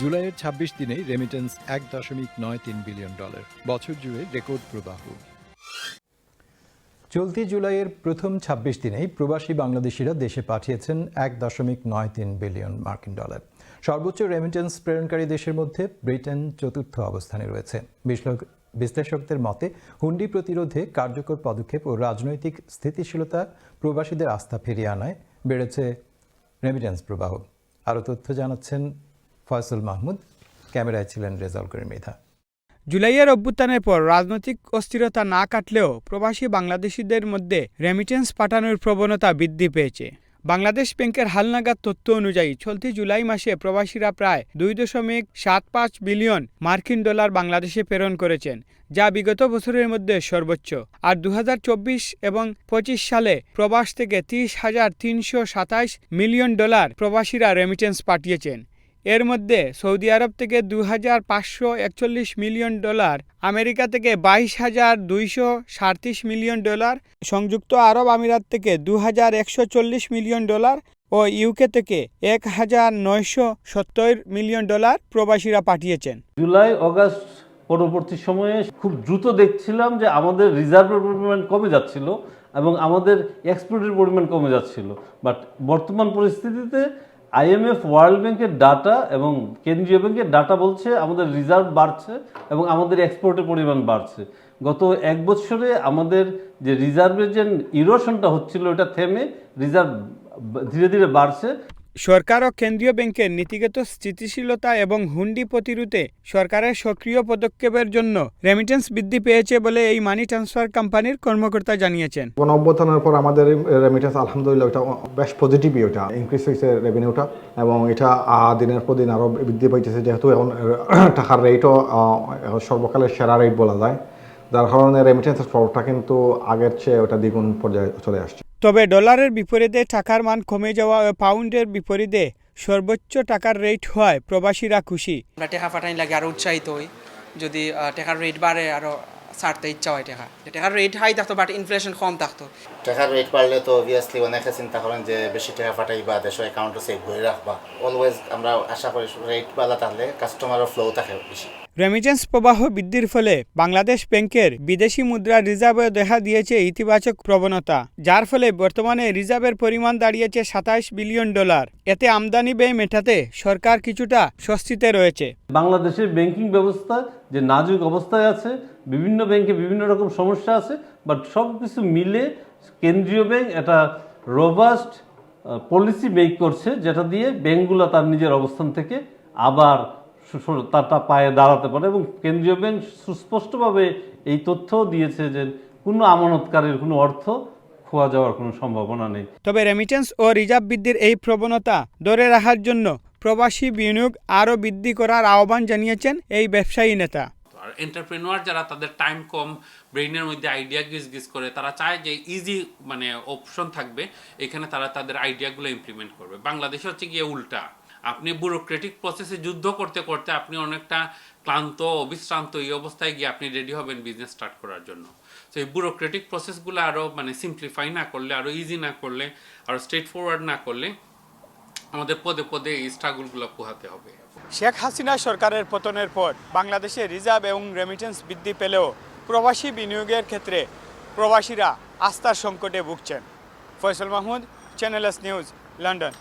জুলাইয়ের ২৬ দিনেই রেমিটেন্স এক দশমিক নয় তিন বিলিয়ন ডলার বছর জুড়ে রেকর্ড প্রবাহ। চলতি জুলাইয়ের প্রথম ২৬ দিনেই প্রবাসী বাংলাদেশিরা দেশে পাঠিয়েছেন এক দশমিক নয় তিন বিলিয়ন মার্কিন ডলার সর্বোচ্চ রেমিটেন্স প্রেরণকারী দেশের মধ্যে ব্রিটেন চতুর্থ অবস্থানে রয়েছে। বিশ্লেষকদের মতে, হুন্ডি প্রতিরোধে কার্যকর পদক্ষেপ ও রাজনৈতিক স্থিতিশীলতা প্রবাসীদের আস্থা ফিরিয়ে আনায় বেড়েছে রেমিটেন্স প্রবাহ। আরও তথ্য জানাচ্ছেন ফয়সল মাহমুদ, ক্যামেরায় ছিলেন রেজাউল করিম মৃধা। জুলাইয়ের অভ্যুত্থানের পর রাজনৈতিক অস্থিরতা না কাটলেও প্রবাসী বাংলাদেশিদের মধ্যে রেমিটেন্স পাঠানোর প্রবণতা বৃদ্ধি পেয়েছে। বাংলাদেশ ব্যাংকের হালনাগাদ তথ্য অনুযায়ী চলতি জুলাই মাসে প্রবাসীরা প্রায় দুই দশমিক সাত পাঁচ বিলিয়ন মার্কিন ডলার বাংলাদেশে প্রেরণ করেছেন, যা বিগত বছরের মধ্যে সর্বোচ্চ। আর দু হাজার চব্বিশ এবং পঁচিশ সালে প্রবাস থেকে তিরিশ হাজার তিনশো সাতাশ মিলিয়ন ডলার প্রবাসীরা রেমিটেন্স পাঠিয়েছেন। এর মধ্যে সৌদি আরব থেকে দু হাজার পাঁচশো একচল্লিশ মিলিয়ন ডলার, আমেরিকা থেকে বাইশ হাজার দুইশো সাঁত্রিশ মিলিয়ন ডলার, সংযুক্ত আরব আমিরাত থেকে দু হাজার একশো চল্লিশ মিলিয়ন ডলার ও ইউকে থেকে এক হাজার নয়শো সত্তর মিলিয়ন ডলার প্রবাসীরা পাঠিয়েছেন। জুলাই, অগাস্ট পরবর্তী সময়ে খুব দ্রুত দেখছিলাম যে আমাদের রিজার্ভের পরিমাণ কমে যাচ্ছিল এবং আমাদের এক্সপোর্টের পরিমাণ কমে যাচ্ছিল। বাট বর্তমান পরিস্থিতিতে আইএমএফ ওয়ার্ল্ড ব্যাংকের ডাটা এবং কেন্দ্রীয় ব্যাংকের ডাটা বলছে আমাদের রিজার্ভ বাড়ছে এবং আমাদের এক্সপোর্টের পরিমাণ বাড়ছে। গত এক বছরে আমাদের যে রিজার্ভের যে ইরোশনটা হচ্ছিল, ওটা থেমে রিজার্ভ ধীরে ধীরে বাড়ছে। সরকার ও কেন্দ্রীয় ব্যাংকের নীতিগত স্থিতিশীলতা এবং হুন্ডি প্রতিরোধে সরকারের সক্রিয় পদক্ষেপের জন্য রেমিটেন্স বৃদ্ধি পেয়েছে বলে এই মানি ট্রান্সফার কোম্পানির কর্মকর্তা জানিয়েছেন। গণ অভ্যুত্থানের পর আমাদের রেমিটেন্স আলহামদুলিল্লাহ এটা বেশ পজিটিভই ওটা ইনক্রিজ হয়েছে রেভিনিউটা এবং এটা দিনের পর দিন আরও বৃদ্ধি পাইতেছে যেহেতু এখন টাকার রেটও সর্বকালের সেরা রেট বলা যায়। যার কারণে রেমিটেন্সের ফলটা কিন্তু আগের চেয়ে ওটা দ্বিগুণ পর্যায়ে চলে আসছে। তবে ডলারের বিপরীতে টাকার মান কমে যাওয়া ও পাউন্ডের বিপরীতে সর্বোচ্চ টাকার রেট হওয়ায় প্রবাসীরা খুশি। আমরা টেকা ফাটাই লাগে আরও উৎসাহিত হই। যদি টেকার রেট বাড়ে আরও ছাড়তে ইচ্ছা হয় টেকা। টেকার রেট হাই থাকতো বাট ইনফ্লেশন কম থাকতো। টাকার রেট বাড়লে তো অবভিয়াসলি অনেকে চিন্তা করেন যে বেশি টাকা ফাটাইবা দেশের অ্যাকাউন্টে সেভ করে রাখবা। অলওয়েজ আমরা আশা করি রেট বাড়া থাকলে কাস্টমারের ফ্লো থাকে বেশি। রেমিটেন্স প্রবাহ বৃদ্ধির ফলে বাংলাদেশ ব্যাংকের বিদেশি মুদ্রা রিজার্ভে দেখা দিয়েছে ইতিবাচক প্রবণতা যার ফলে বর্তমানে রিজার্ভের পরিমাণ দাঁড়িয়েছে সাতাশ বিলিয়ন ডলার। এতে আমদানি ব্যয় মেটাতে সরকার কিছুটা স্বস্তিতে রয়েছে। বাংলাদেশের ব্যাংকিং ব্যবস্থা যে নাজুক অবস্থায় আছে বিভিন্ন ব্যাংকে বিভিন্ন রকম সমস্যা আছে বাট সব কিছু মিলে কেন্দ্রীয় ব্যাংক একটা রোবাস্ট পলিসি মেক করছে, যেটা দিয়ে ব্যাংকগুলো তার নিজের অবস্থান থেকে আবার তারটা পায়ে দাঁড়াতে পারে এবং কেন্দ্রীয় ব্যাংক সুস্পষ্টভাবে এই তথ্যও দিয়েছে যে কোনো আমানতকারীর কোনো অর্থ খোয়া যাওয়ার কোনো সম্ভাবনা নেই। তবে রেমিটেন্স ও রিজার্ভ বৃদ্ধির এই প্রবণতা ধরে রাখার জন্য প্রবাসী বিনিয়োগ আরও বৃদ্ধি করার আহ্বান জানিয়েছেন এই ব্যবসায়ী নেতা। আর এন্টারপ্রেনুয়ার যারা তাদের টাইম কম ব্রেইনের মধ্যে আইডিয়া গিজ গিজ করে, তারা চায় যে ইজি মানে অপশন থাকবে, এখানে তারা তাদের আইডিয়াগুলো ইমপ্লিমেন্ট করবে। বাংলাদেশে হচ্ছে গিয়ে উল্টা। আপনি ব্যুরোক্রেটিক প্রসেসে যুদ্ধ করতে করতে আপনি অনেকটা ক্লান্ত, অবিশ্রান্ত এই অবস্থায় গিয়ে আপনি রেডি হবেন বিজনেস স্টার্ট করার জন্য। তো এই ব্যুরোক্রেটিক প্রসেসগুলো আরও মানে সিম্পলিফাই না করলে আরও ইজি না করলে আরও স্ট্রেট ফরওয়ার্ড না করলে আমাদের পদে পদে এই স্ট্রাগলগুলো পোহাতে হবে। শেখ হাসিনা সরকারের পতনের পর বাংলাদেশে রিজার্ভ এবং রেমিটেন্স বৃদ্ধি পেলেও প্রবাসী বিনিয়োগের ক্ষেত্রে প্রবাসীরা আস্থার সংকটে ভুগছেন। Faisal Mahmud channel S news London